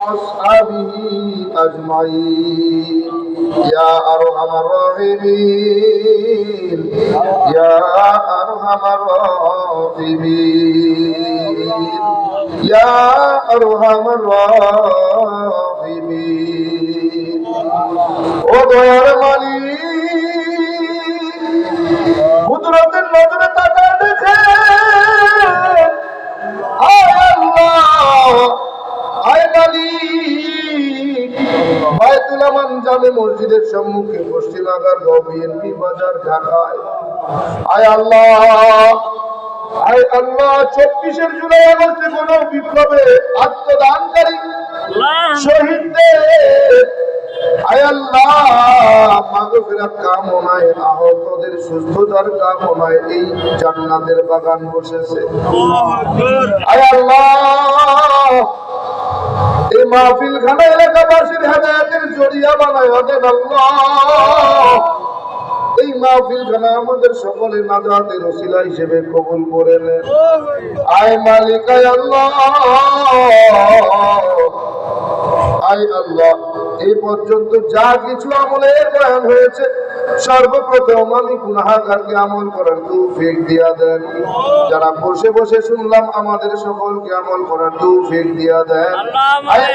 وأصحابه أجمعين. يا أرحم الراحمين. يا أرحم الراحمين. يا أرحم الراحمين. ودور مليك জামে মসজিদের সম্মুখে পশ্চিমাগার বিএনপি বাজার ঢাকায়। আয় আল্লাহ আয় আল্লাহ চব্বিশের জুলাই আগস্টে কোন বিপ্লবে আত্মদানকারী শহীদদের। আয় আল্লাহ মাগফিরাত কামনায় আহতদের সুস্থতার কামনায় এই জান্নাতের বাগান বসেছে। আয় আল্লাহ এই মাহফিল খানা জড়িয়া আল্লাহ। এই মাহফিল খানা আমাদের সকলে নাজাতের ওসিলা হিসেবে কবুল করে নেন আয় মালিক, আয় আল্লাহ। আয় আল্লাহ এই পর্যন্ত যা কিছু আমলের বয়ান হয়েছে সর্বপ্রথম আমি গুনাহাগারকে আমল করার তৌফিক দিয়া দেন। যারা বসে বসে শুনলাম আমাদের সকলকে আমল করার তৌফিক দিয়া দেন।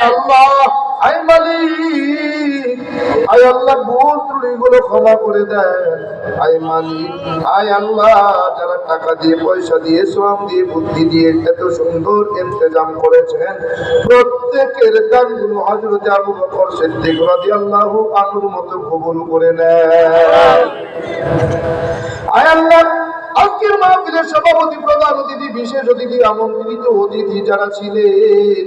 আল্লাহ আয় মালিক, আয় আল্লাহ, ভুল ত্রুটিগুলো ক্ষমা করে দেন আয় মালিক, আয় আল্লাহ, যারা টাকা দিয়ে, পয়সা দিয়ে, শ্রম দিয়ে, বুদ্ধি দিয়ে এত সুন্দর ইন্তজাম করেছেন, প্রত্যেকের দানগুলো হযরত আবু বকর সিদ্দিক রাদিয়াল্লাহু আনহুর মতো কবুল করে নেন আয় আল্লাহ আজকের মাহফিলের সভাপতি, প্রধান অতিথি, বিশেষ অতিথি, আমন্ত্রিত অতিথি যারা ছিলেন,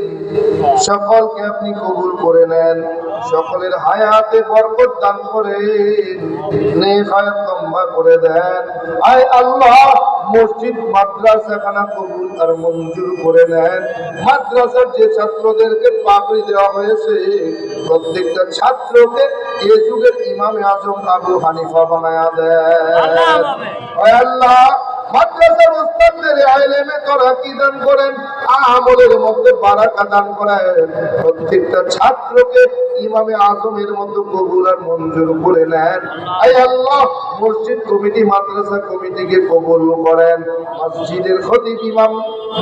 সকলকে আপনি কবুল করে নেন। সকলের হায়াতে বরকত দান করে নেক হায়াত লম্বা করে দেন। আয় আল্লাহ মসজিদ মাদ্রাসা খানা কবুল আর মঞ্জুর করে নেন মাদ্রাসার যে ছাত্রদেরকে পাগড়ি দেওয়া হয়েছে প্রত্যেকটা ছাত্রকে এ যুগের ইমাম আজম আবু হানিফা বানায়া দেয়। আল্লাহ মাদ্রাসার উস্তাদদের আইলেমে করা কি দান করেন? আমলের মধ্যে বারাকা দান করেন। প্রত্যেকটা ছাত্রকে ইমামে আজমের মতো কবুল আর মঞ্জুর করে নেন। আই আল্লাহ, মসজিদ কমিটি, মাদ্রাসা কমিটিকে কবুল করেন। মসজিদের খতিব ইমাম,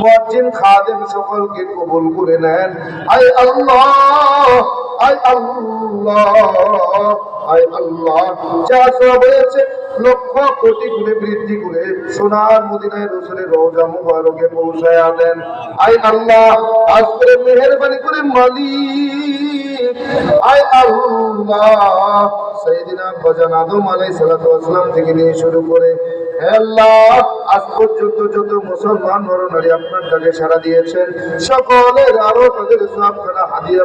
মুয়াজ্জিন খাদেম সকলকে কবুল করে নেন। আই আল্লাহ আই আল্লাহ আই আল্লাহ। যা সব হয়েছে লক্ষ কোটি গুণে বৃদ্ধি করে সোনার মদিনায় রসুলের রওজা মুবারকে পৌঁছায় দেন আই আল্লাহ, আজ করে মেহেরবানি করে মালিক। আই আল্লাহ, সাইয়েদিনা বাজান আদম সালাতু থেকে নিয়ে শুরু করে। মুসলমান ডাকে দিয়েছেন, সকলের আরও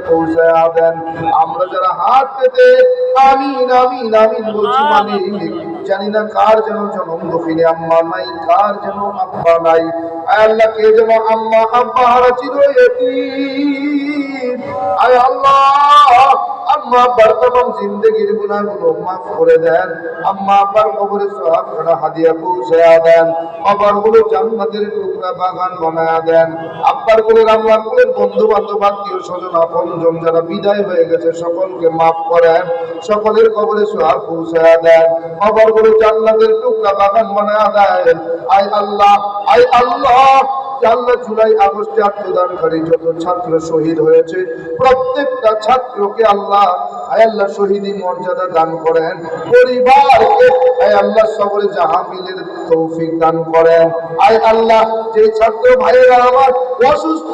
পৌঁছায় আমরা যারা হাত পেতে, আমিন আমিন আমিন বলছি, মালিক। জানি না কার যেন জনম দক্ষিণে, আম্মা নাই, কার যেন আব্বা নাই। আয় আল্লাহ, কে যেন আম্মা আব্বা হারা চির আয় আল্লাহ, আম্মা মাফ করে দেন। আম্মা আব্বার কবরে হাদিয়া পৌঁছায়া দেন। কবরগুলো জান্নাতের টুকরা বাগান বানায়া দেন। আব্বার কুলের আম্মার কুলের বন্ধু বান্ধব আত্মীয় স্বজন, আপনজন যারা বিদায় হয়ে গেছে, সকলকে মাফ করেন। সকলের কবরে সোহাগ পৌঁছায় দেন কবরগুলো জান্নাতের টুকরা বাগান বানা দেন আয় আল্লাহ আয় আল্লাহ। আল্লাহ জুলাই আগস্টে আত্মদানকারী যত ছাত্র শহীদ হয়েছে, প্রত্যেকটা ছাত্রকে আল্লাহ আল্লাহ মর্যাদা দান করেন। পরিবারকে আল্লাহ সবরে জাহামিলের তৌফিক দান করেন। আয় আল্লাহ, যে ছাত্র ভাইয়েরা আমার অসুস্থ,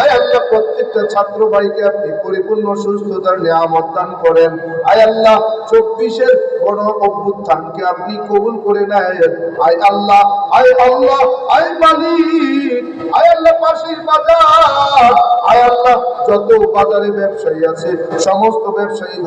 আয় আল্লাহ, প্রত্যেকটা ছাত্র ভাইকে আপনি পরিপূর্ণ সুস্থতার নিয়ামত দান করেন। আয় আল্লাহ, চব্বিশের বড় অভ্যুত্থানকে আপনি কবুল করে নেন। আয় আল্লাহ আয় আল্লাহ, আয় মালিক। সমস্ত ব্যবসায়ী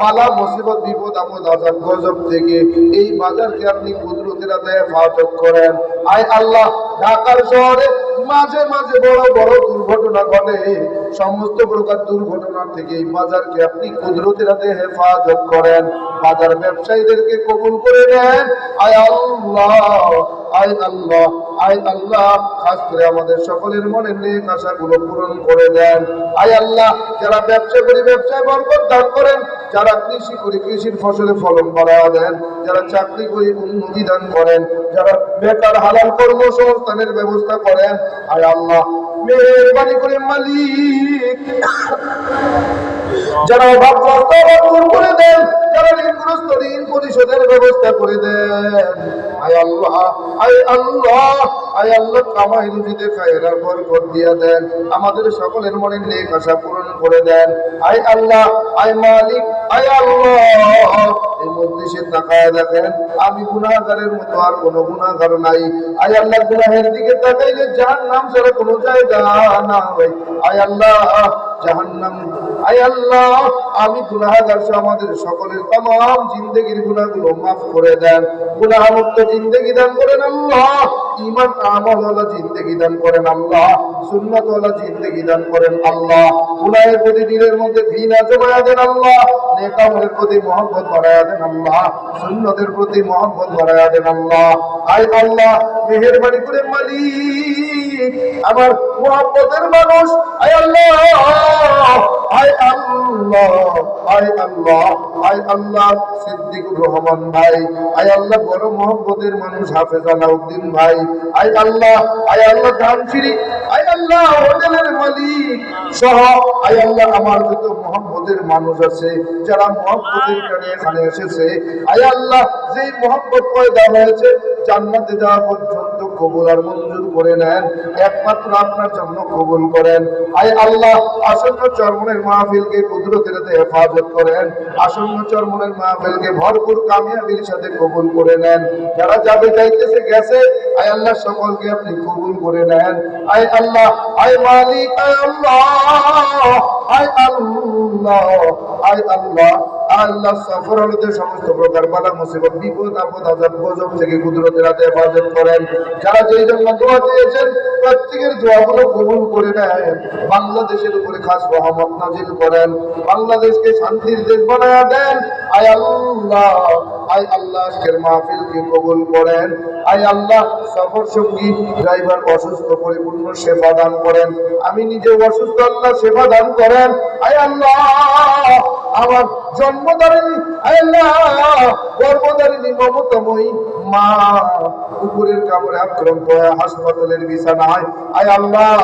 বালা, মুসিবত, বিপদ, আপদ আজাব গজব থেকে এই বাজারকে আপনি কুদরতের হেফাজত করেন। আয় আল্লাহ, ঢাকার শহরে মাঝে মাঝে বড় বড় দুর্ঘটনা ঘটে। সমস্ত প্রকার দুর্ঘটনা থেকে এই বাজারকে আপনি কুদরতের হাতে হেফাজত করেন। বাজার ব্যবসায়ীদেরকে কবুল করে নেন। আয় আল্লাহ আয় আল্লাহ আয় আল্লাহ। খাস করে আমাদের সকলের মনের নেক আশাগুলো পূরণ করে দেন। আয় আল্লাহ, যারা ব্যবসা করি ব্যবসায় বরকত দান করেন যারা কৃষি করি, কৃষির ফসলে ফলন বাড়ায়া দেন, যারা চাকরি করি উন্নতি দান করেন, যারা বেকার হালাল কর্মসংস্থানের ব্যবস্থা করেন আয় আল্লাহ, মেহরবানি করে মালিক। যারা অভাবগ্রস্ত অভাব করে দেন, যারা ঋণগ্রস্ত ঋণ পরিশোধের ব্যবস্থা করে দেন আয় আল্লাহ আয় আল্লাহ। আয় আল্লাহ কামাই রুজিতে খায়রার বরকত দিয়া দেন। আমাদের সকলের মনে নেক আশা পূরণ করে দেন। আয় আল্লাহ, আয় মালিক, আয় আল্লাহ। এই মজলিসে তাকায় দেখেন, আমি গুনাহগারের মতো আর কোনো গুনাহগার নাই। আয় আল্লাহ, গুনাহের দিকে তাকাইলে জাহান্নাম ছাড়া কোনো জায়গা না হয়। আয় আল্লাহ, জাহান্নাম আয় আল্লাহ আমি গুনাহগার সহ আমাদের সকলের तमाम জিন্দেগির গুনাহগুলো মাফ করে দেন গুনাহমুক্ত জিন্দেগি দান করেন আল্লাহ ঈমান আমল ওয়ালা জিন্দেগি দান করেন আল্লাহ সুন্নাত ওয়ালা জিন্দেগি দান করেন আল্লাহ গুনাহের প্রতি দিলের মধ্যে ঘৃণা জমায়া দেন আল্লাহ নেক আমলের প্রতি মহব্বত বাড়ায়া দেন আল্লাহ সুন্নতের প্রতি মহব্বত বাড়ায়া দেন আল্লাহ আয় আল্লাহ মেহেরবানি করে মালিক আমার মহব্বতের মানুষ আয় আল্লাহ আল্লাহ সিদ্দিকুর রহমান ভাই মানুষ আমার যত মহব্বতের মানুষ আছে যারা কারণে এখানে এসেছে। আয় আল্লাহ যেই পয়দা হয়েছে জান্নাতে যাওয়া পর্যন্ত কবুল আর মঞ্জুর করে নেন। একমাত্র আপনার জন্য কবুল করেন। আয় আল্লাহ আসন্ন চরমনের মাহফিলকে কুদরতের হেফাজত করেন, আসন্ন চরমনের মাহফিলকে ভরপুর কামিয়াবির সাথে কবুল করে নেন। যারা যাবে, যাইতেছে, গেছে, আয় আল্লাহ সকলকে আপনি কবুল করে নেন। আয় আল্লাহ, আয় মালিক, আয় আল্লাহ। আয় আল্লাহ আল্লাহ আল্লাহ সফর সমস্ত প্রকার বালা মুসিবত, বিপদ, আপদ গজব থেকে কুদরতের হাতে হেফাজত করেন। যারা যেই জন্য দোয়া চেয়েছেন, প্রত্যেকের দোয়াগুলো কবুল করে নেন। বাংলাদেশের উপরে খাস রহমত নাজিল করেন। বাংলাদেশকে শান্তির দেশ বানায় দেন। আয় আল্লাহ আয় আল্লাহ, আজকের মাহফিলকে কবুল করেন? আয় আল্লাহ, সফর সঙ্গী, ড্রাইভার অসুস্থ, পরিপূর্ণ সেবা দান করেন। আমি নিজে অসুস্থ, আল্লাহ সেবা দান করেন। আয় আল্লাহ, আমার জন্মদারিণী, আয় আল্লাহ গর্ভদারিণী মমতাময়ী মা, কুকুরের কামড়ে আক্রান্ত হয়ে হাসপাতালের বিছানায়। আয় আল্লাহ,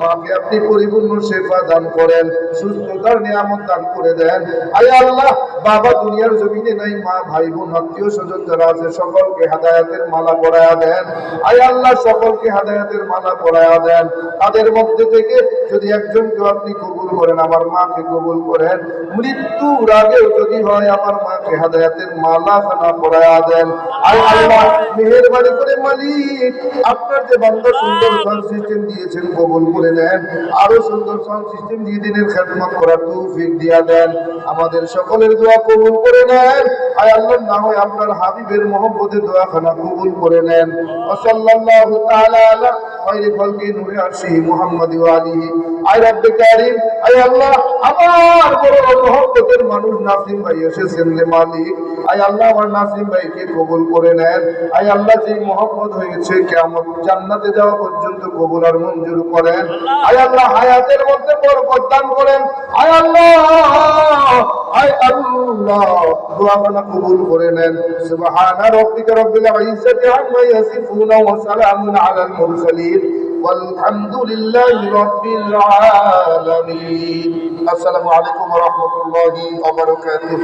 মাকে আপনি পরিপূর্ণ সেবা দান করেন, সুস্থতার নিয়ামত দান করে দেন। আয় আল্লাহ, বাবা দুনিয়ার জমিনে নাই, মা, ভাই বোন, আত্মীয় স্বজন যারা আছে, সকলকে হাদায়াতের মালা পরায়া দেন। আয় আল্লাহ, সকলকে হাদায়াতের মালা পরায়া দেন। তাদের মধ্যে থেকে যদি একজনকে আপনি কবুল করেন, আমার মাকে কবুল করেন, মৃত্যুর আগেও যদি হয়, আমার মাকে হাদায়াতের মালা খানা পরায়া দেন। আয় আল্লাহ, মেহেরবানি করে মালিক, আপনার যে বান্দা সুন্দর সাউন্ড সিস্টেম দিয়েছেন, কবুল করে নেন। আরও সুন্দর সাউন্ড সিস্টেম দিয়ে দিনের খেদমত করার তৌফিক দিয়া দেন। আমাদের সকলের দোয়া কবুল করে নেন। আয় আল্লাহ, না হয় আপনার হাবিবের মোহাম্মদের দোয়াখানা কবুল করে নেন। ওসল্লাল্লাহু তাআলা আলা খায়রি খালকি নূরে আরশিহি মুহাম্মাদি ওয়া আলিহি। আয় রব্বে কারীম, আয় আল্লাহ, আমার বড় মহব্বতের মানুষ নাসিম ভাই এসেছেন রে মালিক। আয় আল্লাহ, আমার নাসিম ভাইকে কবুল করে নেন। আয় আল্লাহ যে মোহাম্মদ হয়েছে কেমন জান্নাতে যাওয়া পর্যন্ত কবুল আর মঞ্জুর করেন। আয় আল্লাহ, হায়াতের মধ্যে বরকত দান করেন। আয় আল্লাহ আয় আল্লাহ দোয়াখানা কবুল করে নেন সুবহানা রাব্বিকা রাব্বিল ইজ্জাতি আম্মা ইয়াসিফুন ওয়া সালামুন আলাল মুরসালিন والحمد لله رب العالمين السلام عليكم ورحمة الله وبركاته